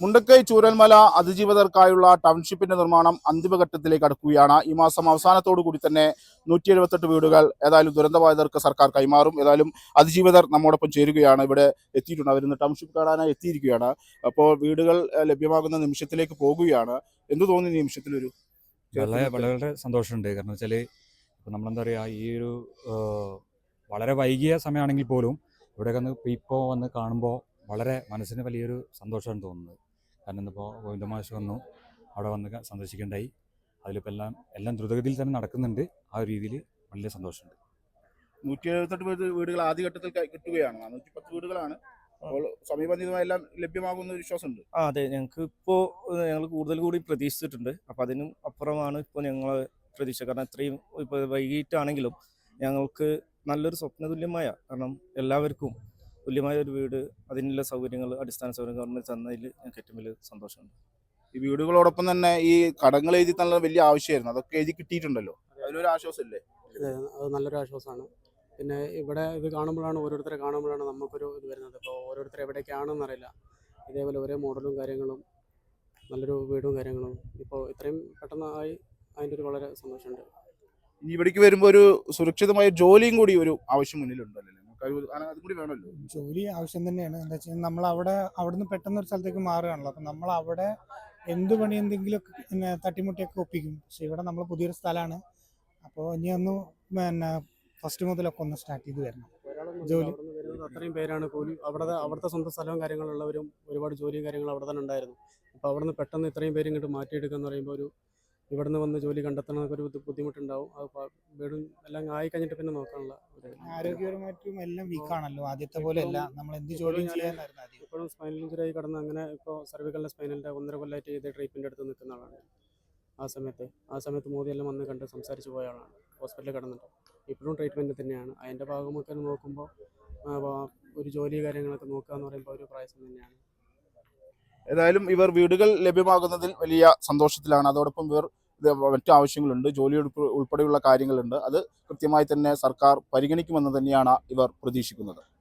മുണ്ടക്കൈ ചൂരൽമല അതിജീവിതർക്കായുള്ള ടൗൺഷിപ്പിന്റെ നിർമ്മാണം അന്തിമഘട്ടത്തിലേക്ക് അടുക്കുകയാണ്. ഈ മാസം അവസാനത്തോടു കൂടി തന്നെ നൂറ്റി എഴുപത്തെട്ട് വീടുകൾ ഏതായാലും ദുരന്തബാധിതർക്ക് സർക്കാർ കൈമാറും. ഏതായാലും അതിജീവിതർ നമ്മോടൊപ്പം ചേരുകയാണ്. ഇവിടെ എത്തിയിട്ടുണ്ട്. അവരിന്ന് ടൗൺഷിപ്പ് കാണാനായി എത്തിയിരിക്കുകയാണ്. അപ്പോൾ വീടുകൾ ലഭ്യമാകുന്ന നിമിഷത്തിലേക്ക് പോകുകയാണ്. എന്ന് തോന്നി നിമിഷത്തിലൊരു വളരെ വളരെ സന്തോഷമുണ്ട്. കാരണം വെച്ചാൽ ഇപ്പം നമ്മളെന്താ പറയുക ഈ ഒരു വളരെ വൈകിയ സമയമാണെങ്കിൽ പോലും ഇവിടെ വന്ന് ഇപ്പോൾ വന്ന് കാണുമ്പോൾ വളരെ മനസ്സിന് വലിയൊരു സന്തോഷമാണ് തോന്നുന്നത്. കാരണം ഇന്നിപ്പോൾ ഗോവിന്ദമാഷ് വന്നു അവിടെ വന്ന് സന്ദർശിക്കേണ്ടായി. അതിലിപ്പോൾ എല്ലാം എല്ലാം ദ്രുതഗതിയിൽ തന്നെ നടക്കുന്നുണ്ട്. ആ ഒരു രീതിയിൽ വലിയ സന്തോഷമുണ്ട്. നൂറ്റി എഴുപത്തെട്ട് വീട് വീടുകൾ ആദ്യഘട്ടത്തിൽ കിട്ടുകയാണ്. നാനൂറ്റി പത്ത് വീടുകളാണ്. അപ്പോൾ സമീപനിതമായി എല്ലാം ലഭ്യമാകുന്ന വിശ്വാസമുണ്ട്. ആ അതെ. ഞങ്ങൾക്ക് ഇപ്പോൾ ഞങ്ങൾ കൂടുതൽ കൂടി പ്രതീക്ഷിച്ചിട്ടുണ്ട്. അപ്പം അതിനും അപ്പുറമാണ് ഇപ്പോൾ ഞങ്ങൾ പ്രതീക്ഷ. കാരണം ഇത്രയും ഇപ്പോൾ വൈകിട്ടാണെങ്കിലും ഞങ്ങൾക്ക് നല്ലൊരു സ്വപ്നതുല്യമായ കാരണം എല്ലാവർക്കും തുല്യമായ ഒരു വീട് അതിനുള്ള സൗകര്യങ്ങൾ അടിസ്ഥാന സൗകര്യങ്ങൾ ഗവൺമെന്റ് തന്നതിൽ ഞങ്ങൾക്ക് ഏറ്റവും വലിയ സന്തോഷമുണ്ട്. ഈ വീടുകളോടൊപ്പം തന്നെ ഈ കടങ്ങൾ എഴുതി തന്നെ വലിയ ആവശ്യമായിരുന്നു. അതൊക്കെ എഴുതി കിട്ടിയിട്ടുണ്ടല്ലോ. അതിലൊരു ആശ്വാസമില്ലേ? അത് നല്ലൊരു ആശ്വാസമാണ്. പിന്നെ ഇവിടെ ഇത് കാണുമ്പോഴാണ് ഓരോരുത്തരെ കാണുമ്പോഴാണ് നമുക്കൊരു ഇത് വരുന്നത്. ഇപ്പോൾ ഓരോരുത്തർ എവിടേക്കാണെന്ന് അറിയില്ല. ഇതേപോലെ ഒരേ മോഡലും കാര്യങ്ങളും നല്ലൊരു വീടും കാര്യങ്ങളും. ഇപ്പോൾ ഇത്രയും പെട്ടെന്ന് ആയി അതിന്റെ ഒരു വളരെ സന്തോഷമുണ്ട്. ഇവിടേക്ക് വരുമ്പോൾ ഒരു സുരക്ഷിതമായ ജോലിയും കൂടി ഒരു ആവശ്യം മുന്നിലുണ്ടല്ലോ അത് കൂടി വേണമല്ലോ. ജോലി ആവശ്യം തന്നെയാണ്. എന്താ വെച്ചാൽ നമ്മൾ അവിടെ അവിടുന്ന് പെട്ടെന്ന് ഒരു സ്ഥലത്തേക്ക് മാറുകയാണല്ലോ. അപ്പം നമ്മൾ അവിടെ എന്ത് പണി എന്തെങ്കിലും പിന്നെ തട്ടിമുട്ടിയൊക്കെ ഒപ്പിക്കും. പക്ഷെ ഇവിടെ നമ്മൾ പുതിയൊരു സ്ഥലമാണ്. അപ്പോൾ ഇനി ഒന്ന് പിന്നെ ഫസ്റ്റ് മുതലൊക്കെ ഒന്ന് സ്റ്റാർട്ട് ചെയ്ത് വരണം. ജോലി. അത്രയും പേരാണ്. കൂലി അവിടെ അവിടുത്തെ സ്വന്തം സ്ഥലവും കാര്യങ്ങളുള്ളവരും ഒരുപാട് ജോലിയും കാര്യങ്ങളും അവിടെ തന്നെ ഉണ്ടായിരുന്നു. അപ്പോൾ അവിടുന്ന് പെട്ടെന്ന് ഇത്രയും പേര് ഇങ്ങോട്ട് മാറ്റിയെടുക്കുക എന്ന് പറയുമ്പോൾ ഒരു ഇവിടുന്ന് വന്ന് ജോലി കണ്ടെത്തണമെന്നൊക്കെ ഒരു ബുദ്ധി- ബുദ്ധിമുട്ടുണ്ടാവും. അത് വീടും എല്ലാം ആയി കഴിഞ്ഞിട്ട് പിന്നെ നോക്കാനുള്ള ഒരു ആരോഗ്യപരമായിട്ടും എല്ലാം വീക്കാണല്ലോ ആദ്യത്തെ പോലെ അല്ല. നമ്മൾ എന്ത് ജോലി ഇപ്പോഴും സ്പൈനൽ ഇഞ്ചുറി ആയി കടന്ന് അങ്ങനെ ഇപ്പോൾ സർവിക്കലിന്റെ സ്പൈനലിന്റെ ഒന്നര കൊല്ലമായിട്ട് ചെയ്ത് ട്രീറ്റ്മെന്റ് എടുത്ത് നിൽക്കുന്ന ആളാണ്. ആ സമയത്ത് ആ സമയത്ത് മോദിയെല്ലാം വന്ന് കണ്ട് സംസാരിച്ച് പോയ ആളാണ്. ഹോസ്പിറ്റലിൽ കിടന്നിട്ട്. ഇപ്പോഴും ട്രീറ്റ്മെന്റ് തന്നെയാണ്. അതിന്റെ ഭാഗമൊക്കെ നോക്കുമ്പോൾ ഒരു ജോലി കാര്യങ്ങളൊക്കെ നോക്കുക എന്ന് പറയുമ്പോൾ ഒരു പ്രയാസം തന്നെയാണ്. ഏതായാലും ഇവർ വീടുകൾ ലഭ്യമാകുന്നതിൽ വലിയ സന്തോഷത്തിലാണ്. അതോടൊപ്പം ഇവർ മറ്റു ആവശ്യങ്ങളുണ്ട് ജോലി ഉൾപ്പെ- ഉൾപ്പെടെയുള്ള കാര്യങ്ങളുണ്ട്. അത് കൃത്യമായി തന്നെ സർക്കാർ പരിഗണിക്കുമെന്ന് തന്നെയാണ് ഇവർ പ്രതീക്ഷിക്കുന്നത്.